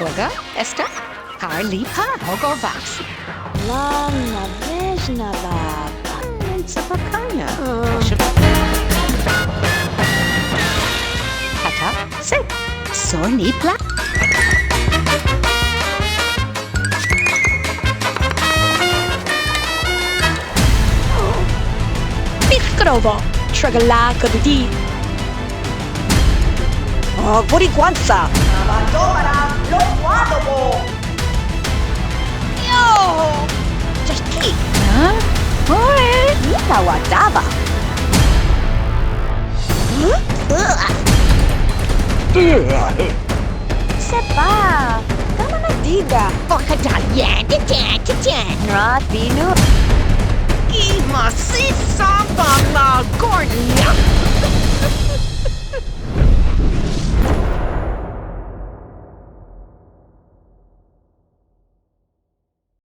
Boga, Esta, Karlipa, Bogowax. Ładna, wyżna baba. Ręce pakania. Proszę. Tata, syk, sorni plak. Krobo, Tragala Kabidi. Oh, Guri Kwanza! Você pá, dá uma medida. Porra de aliente, tchê, tchê, tchê. Nó, filho.